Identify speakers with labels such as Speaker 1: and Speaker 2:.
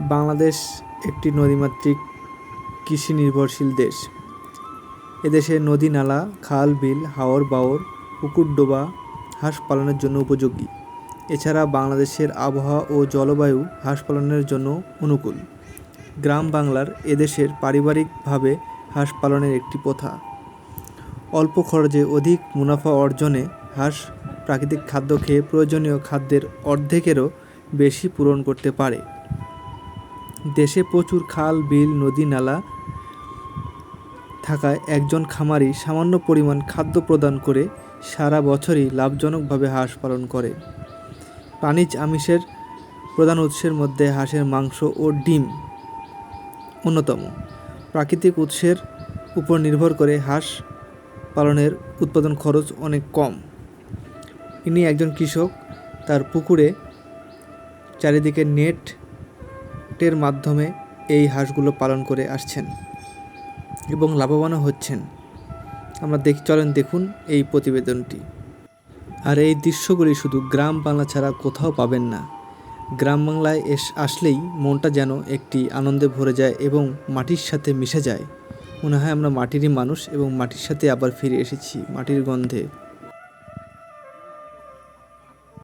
Speaker 1: বাংলাদেশ একটি নদীমাতৃক কৃষি নির্ভরশীল দেশ। এদেশে নদী নালা, খাল, বিল, হাওর বাওর, পুকুর ডোবা, হাঁস পালনের জন্য উপযোগী। এছাড়া বাংলাদেশের আবহাওয়া ও জলবায়ু হাঁস পালনের জন্য অনুকূল। গ্রাম বাংলার এদেশের পারিবারিকভাবে হাঁস পালনের একটি প্রথা। অল্প খরচে অধিক মুনাফা অর্জনে হাঁস প্রাকৃতিক খাদ্য খেয়ে প্রয়োজনীয় খাদ্যের অর্ধেকেরও বেশি পূরণ করতে পারে। দেশে প্রচুর খাল, বিল, নদী, নালা থাকায় একজন খামারি সামান্য পরিমাণ খাদ্য প্রদান করে সারা বছরই লাভজনকভাবে হাঁস পালন করে। প্রাণীজ আমিষের প্রধান উৎসের মধ্যে হাঁসের মাংস ও ডিম অন্যতম। প্রাকৃতিক উৎসের উপর নির্ভর করে হাঁস পালনের উৎপাদন খরচ অনেক কম। ইনি একজন কৃষক, তার পুকুরে চারিদিকে নেটের মাধ্যমে এই হাঁসগুলো পালন করে আসছেন এবং লাভবানও হচ্ছেন। আমরা দেখি, চলেন দেখুন এই প্রতিবেদনটি। আর এই দৃশ্যগুলি শুধু গ্রাম বাংলা ছাড়া কোথাও পাবেন না। গ্রাম বাংলায় এস, আসলেই মনটা যেন একটি আনন্দে ভরে যায় এবং মাটির সাথে মিশে যায়। মনে হয় আমরা মাটিরই মানুষ এবং মাটির সাথে আবার ফিরে এসেছি, মাটির গন্ধে।